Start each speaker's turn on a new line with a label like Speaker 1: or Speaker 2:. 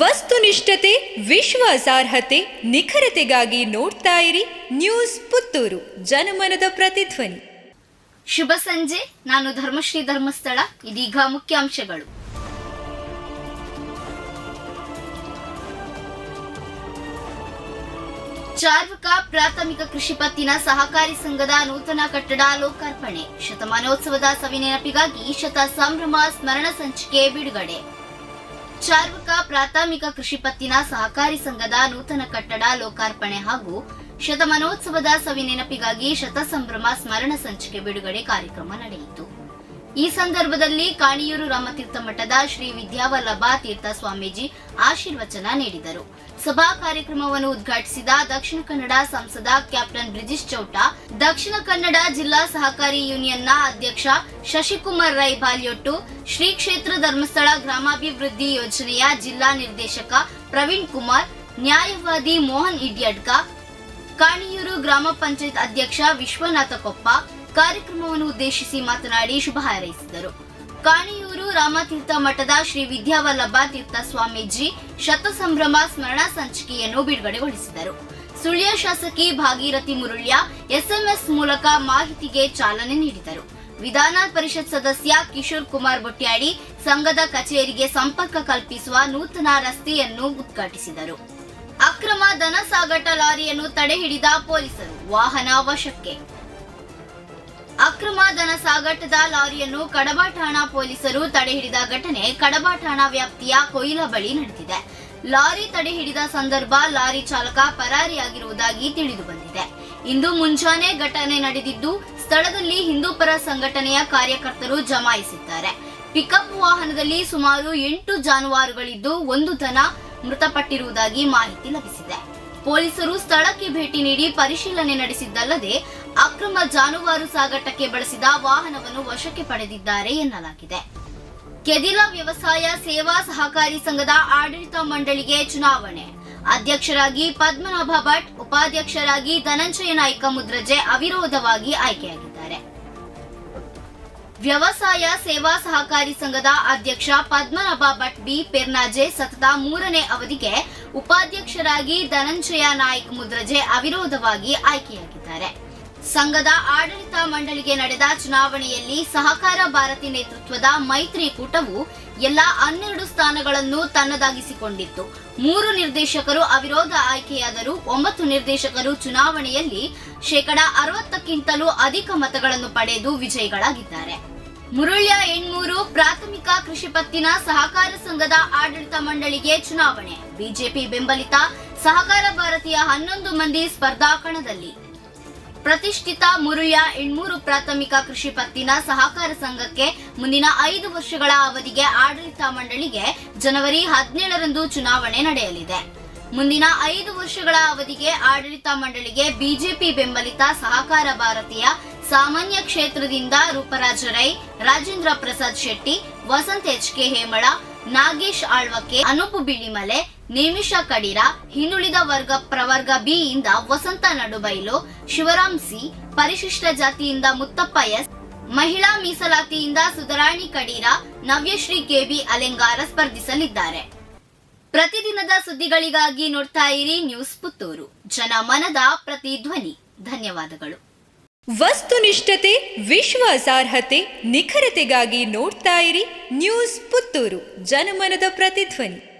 Speaker 1: ವಸ್ತುನಿಷ್ಠತೆ, ವಿಶ್ವಾಸಾರ್ಹತೆ, ನಿಖರತೆಗಾಗಿ ನೋಡ್ತಾ ಇರಿ ನ್ಯೂಸ್ ಪುತ್ತೂರು, ಜನಮನದ ಪ್ರತಿಧ್ವನಿ.
Speaker 2: ಶುಭ ಸಂಜೆ, ನಾನು ಧರ್ಮಶ್ರೀ ಧರ್ಮಸ್ಥಳ, ಇದೀಗ ಮುಖ್ಯಾಂಶಗಳು. ಚಾರ್ವಕ ಪ್ರಾಥಮಿಕ ಕೃಷಿ ಪತ್ತಿನ ಸಹಕಾರಿ ಸಂಘದ ನೂತನ ಕಟ್ಟಡ ಲೋಕಾರ್ಪಣೆ. ಶತಮಾನೋತ್ಸವದ ಸವಿನೆನಪಿಗಾಗಿ ಶತ ಸಂಭ್ರಮ ಸ್ಮರಣ ಸಂಚಿಕೆ ಬಿಡುಗಡೆ. ಚಾರ್ವಕ ಪ್ರಾಥಮಿಕ ಕೃಷಿ ಪತ್ತಿನ ಸಹಕಾರಿ ಸಂಘದ ನೂತನ ಕಟ್ಟಡ ಲೋಕಾರ್ಪಣೆ ಹಾಗೂ ಶತಮಾನೋತ್ಸವದ ಸವಿನೆನಪಿಗಾಗಿ ಶತಸಂಭ್ರಮ ಸ್ಮರಣ ಸಂಚಿಕೆ ಬಿಡುಗಡೆ ಕಾರ್ಯಕ್ರಮ ನಡೆಯಿತು. ಈ ಸಂದರ್ಭದಲ್ಲಿ ಕಾಣಿಯೂರು ರಾಮತೀರ್ಥ ಮಠದ ಶ್ರೀ ವಿದ್ಯಾವಲ್ಲಭ ತೀರ್ಥ ಸ್ವಾಮೀಜಿ ಆಶೀರ್ವಚನ ನೀಡಿದರು. ಸಭಾ ಕಾರ್ಯಕ್ರಮವನ್ನು ಉದ್ಘಾಟಿಸಿದ ದಕ್ಷಿಣ ಕನ್ನಡ ಸಂಸದ ಕ್ಯಾಪ್ಟನ್ ಬ್ರಿಜಿಶ್ ಚೌಟ, ದಕ್ಷಿಣ ಕನ್ನಡ ಜಿಲ್ಲಾ ಸಹಕಾರಿ ಯೂನಿಯನ್ನ ಅಧ್ಯಕ್ಷ ಶಶಿಕುಮಾರ್ ರೈ ಬಾಲ್ಯೊಟ್ಟು, ಶ್ರೀ ಕ್ಷೇತ್ರ ಧರ್ಮಸ್ಥಳ ಗ್ರಾಮಾಭಿವೃದ್ಧಿ ಯೋಜನೆಯ ಜಿಲ್ಲಾ ನಿರ್ದೇಶಕ ಪ್ರವೀಣ್ ಕುಮಾರ್, ನ್ಯಾಯವಾದಿ ಮೋಹನ್ ಇಡ್ಯಡ್ಕ, ಕಾಣಿಯೂರು ಗ್ರಾಮ ಪಂಚಾಯತ್ ಅಧ್ಯಕ್ಷ ವಿಶ್ವನಾಥ ಕೊಪ್ಪ ಕಾರ್ಯಕ್ರಮವನ್ನು ಉದ್ದೇಶಿಸಿ ಮಾತನಾಡಿ ಶುಭ ಹಾರೈಸಿದರು. ಕಾಣಿಯೂರು ರಾಮತೀರ್ಥ ಮಠದ ಶ್ರೀ ವಿದ್ಯಾವಲ್ಲಭ ತೀರ್ಥ ಸ್ವಾಮೀಜಿ ಶತಸಂಭ್ರಮ ಸ್ಮರಣ ಸಂಚಿಕೆಯನ್ನು ಬಿಡುಗಡೆಗೊಳಿಸಿದರು. ಸುಳ್ಯ ಶಾಸಕಿ ಭಾಗೀರಥಿ ಮುರುಳ್ಯ ಎಸ್ಎಂಎಸ್ ಮೂಲಕ ಮಾಹಿತಿಗೆ ಚಾಲನೆ ನೀಡಿದರು. ವಿಧಾನ ಪರಿಷತ್ ಸದಸ್ಯ ಕಿಶೋರ್ ಕುಮಾರ್ ಬೊಟ್ಯಾಡಿ ಸಂಘದ ಕಚೇರಿಗೆ ಸಂಪರ್ಕ ಕಲ್ಪಿಸುವ ನೂತನ ರಸ್ತೆಯನ್ನು ಉದ್ಘಾಟಿಸಿದರು. ಅಕ್ರಮ ದನ ಸಾಗಾಟ ಲಾರಿಯನ್ನು ತಡೆಹಿಡಿದ ಪೊಲೀಸರು ವಾಹನ ವಶಕ್ಕೆ. ಅಕ್ರಮ ದನ ಸಾಗಾಟದ ಲಾರಿಯನ್ನು ಕಡಬ ಠಾಣಾ ಪೊಲೀಸರು ತಡೆಹಿಡಿದ ಘಟನೆ ಕಡಬ ಠಾಣಾ ವ್ಯಾಪ್ತಿಯ ಕೊಯ್ಲ ಬಳಿ ನಡೆದಿದೆ. ಲಾರಿ ತಡೆ ಹಿಡಿದ ಸಂದರ್ಭ ಲಾರಿ ಚಾಲಕ ಪರಾರಿಯಾಗಿರುವುದಾಗಿ ತಿಳಿದು ಬಂದಿದೆ. ಇಂದು ಮುಂಜಾನೆ ಘಟನೆ ನಡೆದಿದ್ದು, ಸ್ಥಳದಲ್ಲಿ ಹಿಂದೂಪರ ಸಂಘಟನೆಯ ಕಾರ್ಯಕರ್ತರು ಜಮಾಯಿಸಿದ್ದಾರೆ. ಪಿಕಪ್ ವಾಹನದಲ್ಲಿ ಸುಮಾರು ಎಂಟು ಜಾನುವಾರುಗಳಿದ್ದು, ಒಂದು ದನ ಮೃತಪಟ್ಟಿರುವುದಾಗಿ ಮಾಹಿತಿ ಲಭಿಸಿದೆ. ಪೊಲೀಸರು ಸ್ಥಳಕ್ಕೆ ಭೇಟಿ ನೀಡಿ ಪರಿಶೀಲನೆ ನಡೆಸಿದ್ದಲ್ಲದೆ ಅಕ್ರಮ ಜಾನುವಾರು ಸಾಗಾಟಕ್ಕೆ ಬಳಸಿದ ವಾಹನವನ್ನು ವಶಕ್ಕೆ ಪಡೆದಿದ್ದಾರೆ ಎನ್ನಲಾಗಿದೆ. ಕೆದಿಲ ವ್ಯವಸಾಯ ಸೇವಾ ಸಹಕಾರಿ ಸಂಘದ ಆಡಳಿತ ಮಂಡಳಿಗೆ ಚುನಾವಣೆ. ಅಧ್ಯಕ್ಷರಾಗಿ ಪದ್ಮನಾಭ ಭಟ್, ಉಪಾಧ್ಯಕ್ಷರಾಗಿ ಧನಂಜಯ ನಾಯ್ಕ ಮುದ್ರಜೆ ಅವಿರೋಧವಾಗಿ ಆಯ್ಕೆಯಾಗಿದ್ದಾರೆ. ವ್ಯವಸಾಯ ಸೇವಾ ಸಹಕಾರಿ ಸಂಘದ ಅಧ್ಯಕ್ಷ ಪದ್ಮನಾಭ ಭಟ್ ಬಿ ಪೆರ್ನಾಜೆ ಸತತ ಮೂರನೇ ಅವಧಿಗೆ ಉಪಾಧ್ಯಕ್ಷರಾಗಿ ಧನಂಜಯ ನಾಯ್ಕ್ ಮುದ್ರಜೆ ಅವಿರೋಧವಾಗಿ ಆಯ್ಕೆಯಾಗಿದ್ದಾರೆ. ಸಂಘದ ಆಡಳಿತ ಮಂಡಳಿಗೆ ನಡೆದ ಚುನಾವಣೆಯಲ್ಲಿ ಸಹಕಾರ ಭಾರತಿ ನೇತೃತ್ವದ ಮೈತ್ರಿಕೂಟವು ಎಲ್ಲಾ ಹನ್ನೆರಡು ಸ್ಥಾನಗಳನ್ನು ತನ್ನದಾಗಿಸಿಕೊಂಡಿತ್ತು. ಮೂರು ನಿರ್ದೇಶಕರು ಅವಿರೋಧ ಆಯ್ಕೆಯಾದರೂ ಒಂಬತ್ತು ನಿರ್ದೇಶಕರು ಚುನಾವಣೆಯಲ್ಲಿ ಶೇಕಡ ಅರವತ್ತಕ್ಕಿಂತಲೂ ಅಧಿಕ ಮತಗಳನ್ನು ಪಡೆದು ವಿಜಯಿಗಳಾಗಿದ್ದಾರೆ. ಮುರುಳ್ಯ ಎಣ್ಮೂರು ಪ್ರಾಥಮಿಕ ಕೃಷಿ ಪತ್ತಿನ ಸಹಕಾರ ಸಂಘದ ಆಡಳಿತ ಮಂಡಳಿಗೆ ಚುನಾವಣೆ. ಬಿಜೆಪಿ ಬೆಂಬಲಿತ ಸಹಕಾರ ಭಾರತೀಯ ಹನ್ನೊಂದು ಮಂದಿ ಸ್ಪರ್ಧಾ ಕಣದಲ್ಲಿ ಪ್ರತಿಷ್ಠಿತ ಮುರುಳ್ಯ ಎಣ್ಮೂರು ಪ್ರಾಥಮಿಕ ಕೃಷಿ ಪತ್ತಿನ ಸಹಕಾರ ಸಂಘಕ್ಕೆ ಮುಂದಿನ ಐದು ವರ್ಷಗಳ ಅವಧಿಗೆ ಆಡಳಿತ ಮಂಡಳಿಗೆ ಜನವರಿ ಹದಿನೇಳರಂದು ಚುನಾವಣೆ ನಡೆಯಲಿದೆ. ಮುಂದಿನ ಐದು ವರ್ಷಗಳ ಅವಧಿಗೆ ಆಡಳಿತ ಮಂಡಳಿಗೆ ಬಿಜೆಪಿ ಬೆಂಬಲಿತ ಸಹಕಾರ ಭಾರತೀಯ ಸಾಮಾನ್ಯ ಕ್ಷೇತ್ರದಿಂದ ರೂಪರಾಜ ರೈ, ರಾಜೇಂದ್ರ ಪ್ರಸಾದ್ ಶೆಟ್ಟಿ, ವಸಂತ್ ಎಚ್ ಕೆ ಹೇಮಳ, ನಾಗೇಶ್ ಆಳ್ವಕೆ ಅನುಪು ಬಿಳಿಮಲೆ ನೇಮಿಷ ಕಡಿರ ಹಿಂದುಳಿದ ವರ್ಗ ಪ್ರವರ್ಗ ಬಿ ಇಂದ ವಸಂತ ನಡುಬೈಲು, ಶಿವರಾಮ್ ಸಿ, ಪರಿಶಿಷ್ಟ ಜಾತಿಯಿಂದ ಮುತ್ತಪ್ಪ ಎಸ್, ಮಹಿಳಾ ಮೀಸಲಾತಿಯಿಂದ ಸುಧರಾಣಿ ಕಡೀರ, ನವ್ಯಶ್ರೀ ಕೆಬಿ ಅಲೆಂಗಾರ ಸ್ಪರ್ಧಿಸಲಿದ್ದಾರೆ. ಪ್ರತಿದಿನದ ಸುದ್ದಿಗಳಿಗಾಗಿ ನೋಡ್ತಾ ಇರಿ ನ್ಯೂಸ್ ಪುತ್ತೂರು. ಜನಮನದ ಪ್ರತಿಧ್ವನಿ ಧನ್ಯವಾದಗಳು.
Speaker 1: ವಸ್ತುನಿಷ್ಠತೆ ವಿಶ್ವಾಸಾರ್ಹತೆ ನಿಖರತೆಗಾಗಿ ನೋಡ್ತಾ ಇರಿ ನ್ಯೂಸ್ ಪುತ್ತೂರು. ಜನಮನದ ಪ್ರತಿಧ್ವನಿ